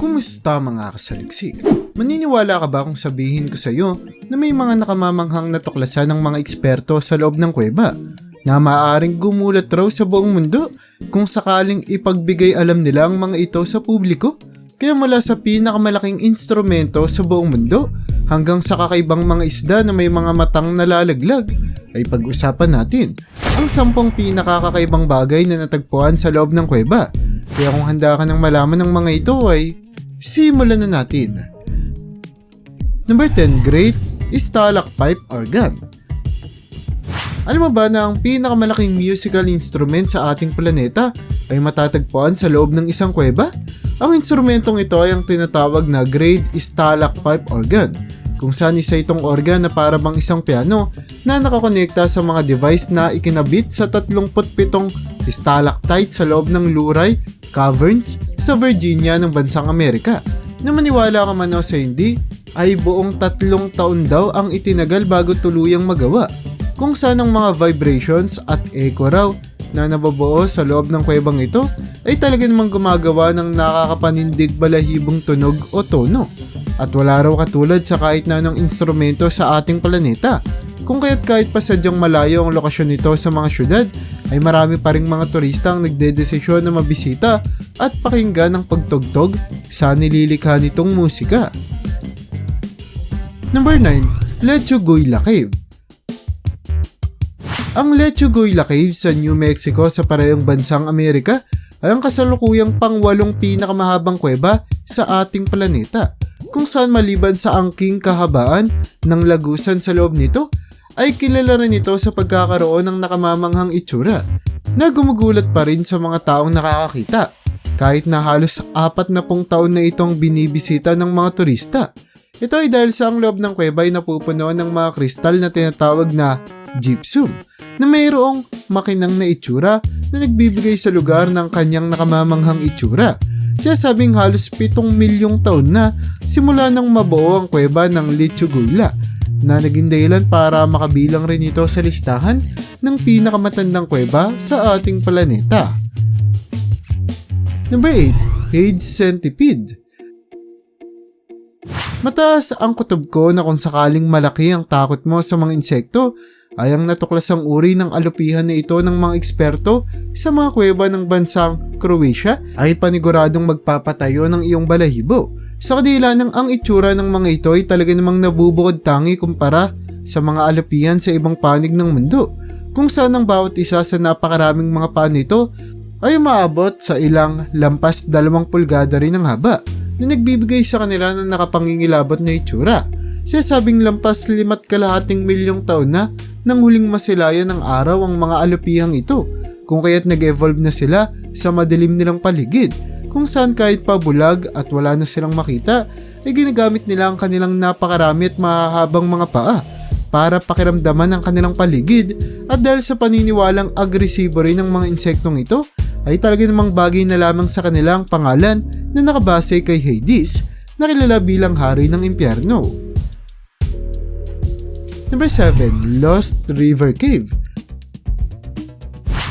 Kumusta mga kasaliksik? Maniniwala ka ba kung sabihin ko sa iyo na may mga nakamamanghang natuklasan ng mga eksperto sa loob ng kuweba na maaaring gumulat raw sa buong mundo kung sakaling ipagbigay alam nila ang mga ito sa publiko? Kaya mula sa pinakamalaking instrumento sa buong mundo hanggang sa kakaibang mga isda na may mga matang nalalaglag ay pag-usapan natin ang sampung pinakakakaibang bagay na natagpuan sa loob ng kuweba. Kaya kung handa ka ng malaman ng mga ito ay simulan na natin. Number 10, Great Stalacpipe Organ. Alam mo ba na ang pinakamalaking musical instrument sa ating planeta ay matatagpuan sa loob ng isang kuweba? Ang instrumentong ito ay ang tinatawag na Great Stalacpipe Organ, kung saan isa itong organ na para bang isang piano na nakakonekta sa mga device na ikinabit sa 37 stalactite sa loob ng Luray Caverns sa Virginia ng bansang Amerika. Na maniwala ka man o sa hindi, ay buong tatlong taon daw ang itinagal bago tuluyang magawa kung saan ang mga vibrations at echo raw na nababuo sa loob ng kuwebang ito ay talaga namang gumagawa ng nakakapanindig balahibong tunog o tono. At wala raw katulad sa kahit na anong instrumento sa ating planeta. Kung kaya't kahit pa sadyang malayo ang lokasyon nito sa mga syudad, ay marami pa ring mga turista ang nagdedesisyon na mabisita at pakinggan ang pagtugtog sa nililikha nitong musika. Number 9, Lechuguila Cave. Ang Lechuguila Cave sa New Mexico sa parehong bansang Amerika ay ang kasalukuyang pangwalong pinakamahabang kuweba sa ating planeta kung saan maliban sa angking kahabaan ng lagusan sa loob nito ay kilala rin ito sa pagkakaroon ng nakamamanghang itsura na gumugulat pa rin sa mga taong nakakakita kahit na halos apat na pong taon na itong binibisita ng mga turista. Ito ay dahil sa ang loob ng kuweba ay napupuno ng mga kristal na tinatawag na gypsum na mayroong makinang na itsura na nagbibigay sa lugar ng kanyang nakamamanghang itsura. Sasabing halos 7 milyong taon na simula nang mabuo ang kuweba ng Lichugula na naging dahilan para makabilang rin ito sa listahan ng pinakamatandang kuweba sa ating planeta. Number 8. Hades Centipede Mataas ang kutob ko na kung sakaling malaki ang takot mo sa mga insekto, ay ang natuklasang uri ng alupihan na ito ng mga eksperto sa mga kuweba ng bansang Croatia ay paniguradong magpapatayo ng iyong balahibo. Sa kadila ng ang itsura ng mga ito ay talaga namang nabubukod tangi kumpara sa mga alupihan sa ibang panig ng mundo, kung saan ang bawat isa sa napakaraming mga pan nito ay umaabot sa ilang lampas dalawang pulgada rin ng haba na nagbibigay sa kanila ng nakapangingilabot na itsura. Sasabing lampas limat kalahating milyong taon na nang huling masilayan ng araw ang mga alupihang ito kung kaya't nag-evolve na sila sa madilim nilang paligid kung saan kahit pa bulag at wala na silang makita ay ginagamit nila ang kanilang napakarami at mahahabang mga paa para pakiramdaman ang kanilang paligid at dahil sa paniniwalang agresibo rin ng mga insektong ito ay talaga namang bagay na lamang sa kanilang pangalan na nakabase kay Hades na kilala bilang hari ng impyerno. Number 7. Lost River Cave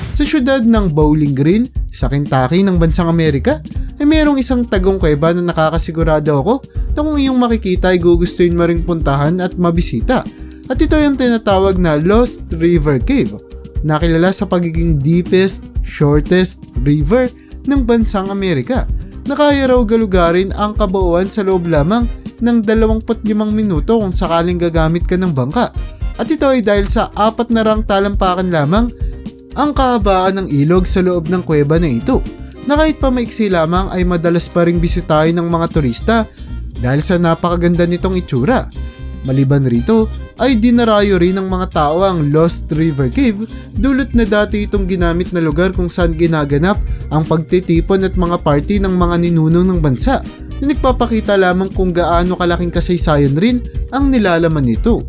Sa syudad ng Bowling Green sa Kentucky ng bansang Amerika ay mayroong isang tagong kuweba na nakakasigurado ako na kung iyong makikita ay gugustuhin mo ring puntahan at mabisita. At ito yung tinatawag na Lost River Cave na kilala sa pagiging deepest, shortest river ng bansang Amerika na kaya raw galugarin ang kabuuan sa loob lamang ng 25 minuto kung sakaling gagamit ka ng bangka. At ito ay dahil sa apat na rang talampakan lamang ang kahabaan ng ilog sa loob ng kuweba na ito na kahit pa maiksi lamang ay madalas pa ring bisitahin ng mga turista dahil sa napakaganda nitong itsura. Maliban rito ay dinarayo rin ng mga tao ang Lost River Cave dulot na dati itong ginamit na lugar kung saan ginaganap ang pagtitipon at mga party ng mga ninunong ng bansa na nagpapakita lamang kung gaano kalaking kasaysayan rin ang nilalaman nito.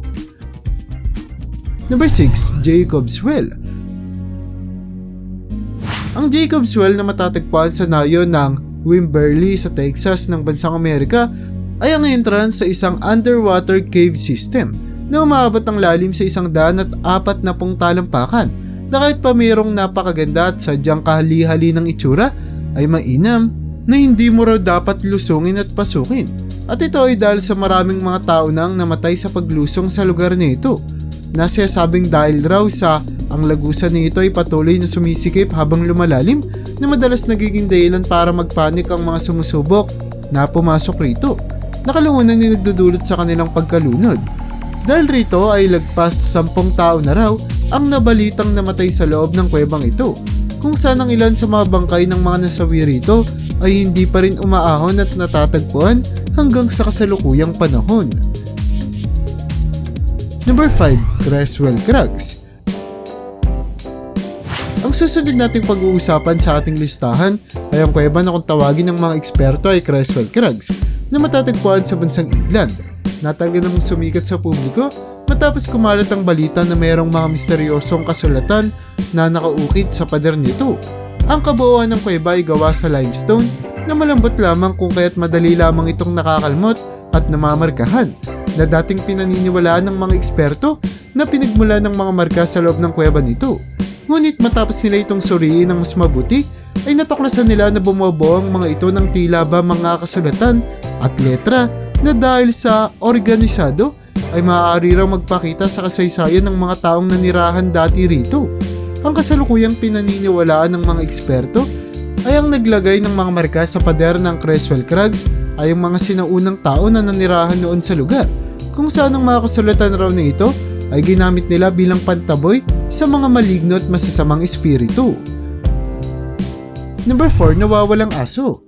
Number 6, Jacob's Well Ang Jacob's Well na matatagpuan sa nayo ng Wimberley sa Texas ng bansang Amerika ay ang entrance sa isang underwater cave system na umaabot ng lalim sa isang daan at apat na pong talampakan na kahit pa mayroong napakaganda at sadyang kahali-hali ng itsura ay mainam na hindi mo raw dapat lusungin at pasukin. At ito ay dahil sa maraming mga tao nang namatay sa paglusong sa lugar nito. Nasasabing dahil raw sa ang lagusan nito ay patuloy na sumisikip habang lumalalim na madalas nagiging dahilan para magpanik ang mga sumusubok na pumasok rito. Nakalungunan ni nagdudulot sa kanilang pagkalunod. Dahil rito ay lagpas sampung tao na raw ang nabalitang namatay sa loob ng kwebang ito kung saan ang ilan sa mga bangkay ng mga nasawi rito ay hindi pa rin umaahon at natatagpuan hanggang sa kasalukuyang panahon. Number 5. Creswell Crags Ang susunod nating pag-uusapan sa ating listahan ay ang kuweba na kung tawagin ng mga eksperto ay Creswell Crags na matatagpuan sa bansang England. Natanggal namang sumikat sa publiko matapos kumalat ang balita na mayroong mga misteryosong kasulatan na nakaukit sa pader nito. Ang kabuuan ng kuweba ay gawa sa limestone na malambot lamang kung kaya't madali lamang itong nakakalmot at namamarkahan na dating pinaniniwalaan ng mga eksperto na pinagmula ng mga marka sa loob ng kuweba nito. Ngunit matapos nila itong suriin ng mas mabuti, ay natuklasan nila na bumubuo ang mga ito ng tila ba mga kasulatan at letra na dahil sa organisado ay maaari raw magpakita sa kasaysayan ng mga taong nanirahan dati rito. Ang kasalukuyang pinaniniwalaan ng mga eksperto ay ang naglagay ng mga marka sa pader ng Creswell Crags ay ang mga sinaunang tao na nanirahan noon sa lugar, kung saan ang mga kasulatan raw na ito ay ginamit nila bilang pantaboy sa mga maligno at masasamang espiritu. Number 4, nawawalang aso.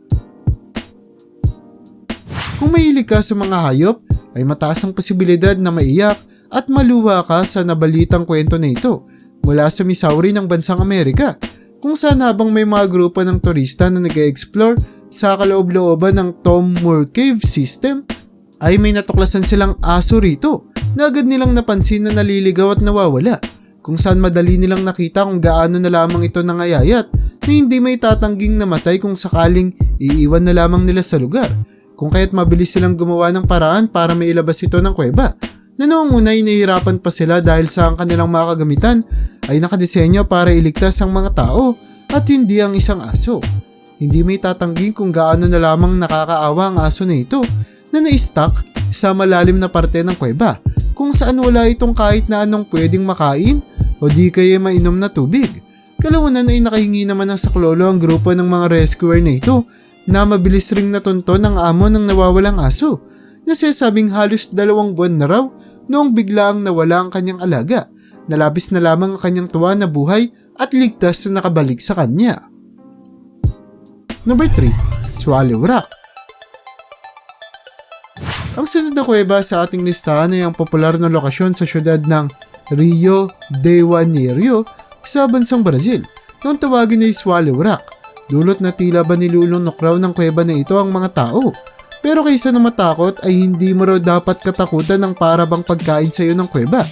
Kung mahilig ka sa mga hayop, ay mataas ang posibilidad na maiyak at maluwa ka sa nabalitang kwento na ito mula sa Missouri ng bansang Amerika kung saan habang may mga grupo ng turista na nag-explore sa kaloob-looban ng Tom Moore Cave System ay may natuklasan silang aso rito na agad nilang napansin na naliligaw at nawawala kung saan madali nilang nakita kung gaano na lamang ito nangayayat na hindi may tatangging namatay kung sakaling iiwan na lamang nila sa lugar kung kaya't mabilis silang gumawa ng paraan para mailabas ito ng kuweba na noong una nahihirapan pa sila dahil sa ang kanilang mga kagamitan ay nakadesenyo para iligtas ang mga tao at hindi ang isang aso. Hindi may tatangging kung gaano na lamang nakakaawa ang aso na ito na na-stuck sa malalim na parte ng kuweba kung saan wala itong kahit na anong pwedeng makain o di kaya mainom na tubig. Kalaunan ay nakahingi naman ng saklolo ang grupo ng mga rescuer na ito na mabilis ring natunto ng amo ng nawawalang aso na sinasabing halos dalawang buwan na raw noong biglaang nawala ang kanyang alaga. Nalabis na lamang ang kanyang tuwa na buhay at ligtas na nakabalik sa kanya. Number 3. Swallow Rock Ang sunod na kuweba sa ating listahan ay ang popular na lokasyon sa syudad ng Rio de Janeiro sa bansang Brazil noong tawagin ay Swallow Rock. Dulot na tila ba nilulunok raw ng kuweba na ito ang mga tao. Pero kaysa na matakot ay hindi mo raw dapat katakutan ng parabang pagkain sa iyo ng kuweba.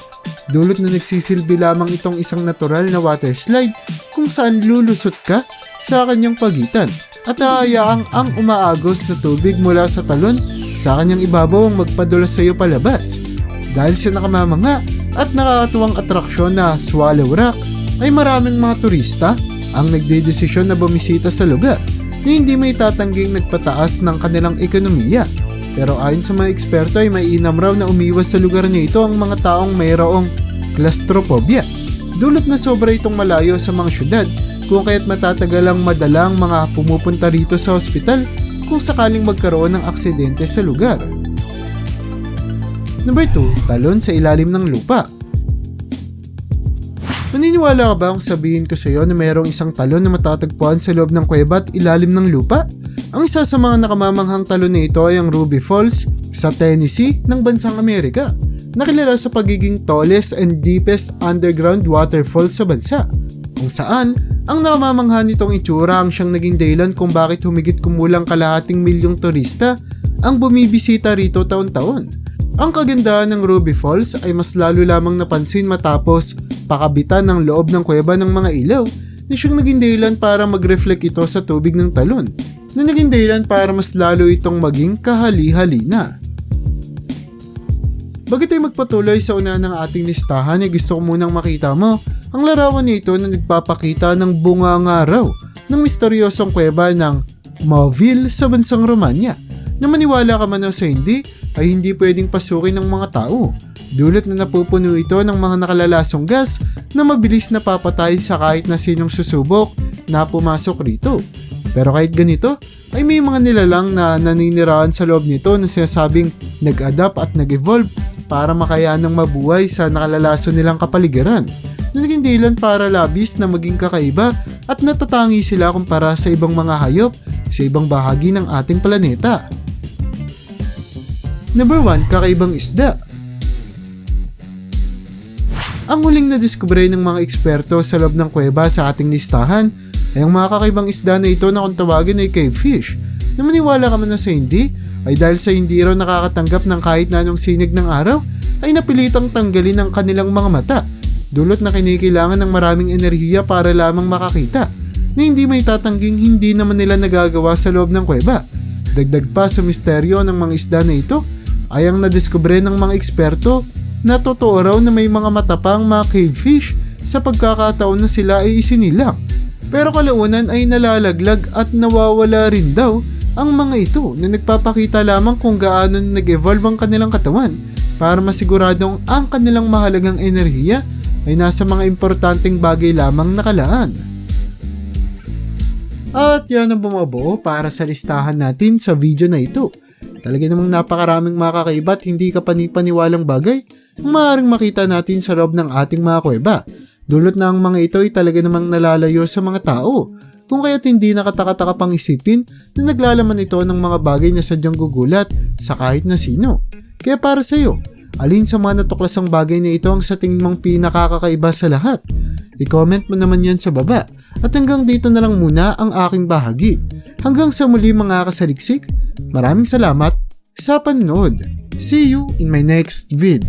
Dulot na nagsisilbi lamang itong isang natural na water slide kung saan lulusot ka sa kanyang pagitan at haayaang ang umaagos na tubig mula sa talon sa kanyang ibabaw ang magpadulas sa iyo palabas. Dahil sa nakamamanga at nakakatuwang atraksyon na Swallow Rock ay maraming mga turista ang nagdedesisyon na bumisita sa lugar na hindi may tatangging nagpataas ng kanilang ekonomiya. Pero ayon sa mga eksperto ay may inam raw na umiwas sa lugar na ito ang mga taong mayroong claustrophobia. Dulot na sobra itong malayo sa mga syudad kung kaya't matatagal ang madalang mga pumupunta rito sa ospital kung sakaling magkaroon ng aksidente sa lugar. Number 2, talon sa ilalim ng lupa. Maniniwala ka ba kung sabihin ko sa iyo na mayroong isang talon na matatagpuan sa loob ng kuweba at ilalim ng lupa? Ang isa sa mga nakamamanghang talon na ito ay ang Ruby Falls sa Tennessee ng bansang Amerika. Nakilala sa pagiging tallest and deepest underground waterfall sa bansa. Kung saan, ang namamangha nitong itsura ang siyang naging dahilan kung bakit humigit kumulang kalahating milyong turista ang bumibisita rito taon-taon. Ang kagandahan ng Ruby Falls ay mas lalo lamang napansin matapos pakabitan ng loob ng kuweba ng mga ilaw na siyang naging dahilan para mag-reflect ito sa tubig ng talon na naging dahilan para mas lalo itong maging kahali-halina. Bago tayo magpatuloy sa una ng ating listahan ay gusto ko munang makita mo ang larawan nito na nagpapakita ng bunga ng araw ng misteryosong kuweba ng Mauville sa bansang Romanya na maniwala ka man o sa hindi ay hindi pwedeng pasukin ng mga tao. Dulot na napupuno ito ng mga nakalalasong gas na mabilis na papatay sa kahit na sinong susubok na pumasok rito. Pero kahit ganito, ay may mga nilalang na naninirahan sa loob nito na sinasabing nag-adapt at nag-evolve para makayanang mabuhay sa nakalalaso nilang kapaligiran na naging dahilan para labis na maging kakaiba at natatangi sila kumpara sa ibang mga hayop sa ibang bahagi ng ating planeta. Number 1, kakaibang isda. Ang huling nadiskubre ng mga eksperto sa loob ng kuweba sa ating listahan ay ang mga kakaibang isda na ito na kung tawagin ay cavefish. Na maniwala ka man na sa hindi, ay dahil sa hindi raw nakakatanggap ng kahit na anong sinig ng araw, ay napilitang tanggalin ang kanilang mga mata, dulot na kinikailangan ng maraming enerhiya para lamang makakita, na hindi may tatangging hindi naman nila nagagawa sa loob ng kuweba. Dagdag pa sa misteryo ng mga isda na ito, ay ang nadiskubre ng mga eksperto na totoo raw na may mga matapang mga cavefish sa pagkakataon na sila ay isinilang. Pero kalaunan ay nalalaglag at nawawala rin daw ang mga ito na nagpapakita lamang kung gaano nag-evolve ang kanilang katawan para masiguradong ang kanilang mahalagang enerhiya ay nasa mga importanteng bagay lamang nakalaan. At yan ang bumabuo para sa listahan natin sa video na ito. Talaga namang napakaraming mga kakaiba at hindi ka panipaniwalang bagay ang maaaring makita natin sa loob ng ating mga kuweba. Dulot na ang mga ito ay talaga namang nalalayo sa mga tao. Kung kaya't hindi nakatakataka pang isipin na naglalaman ito ng mga bagay na sadyang gugulat sa kahit na sino. Kaya para sa iyo, alin sa mga natuklasang bagay na ito ang sa tingin mong pinakakakaiba sa lahat? I-comment mo naman yan sa baba. At hanggang dito na lang muna ang aking bahagi. Hanggang sa muli mga kasaliksik, maraming salamat sa panonood. See you in my next vid.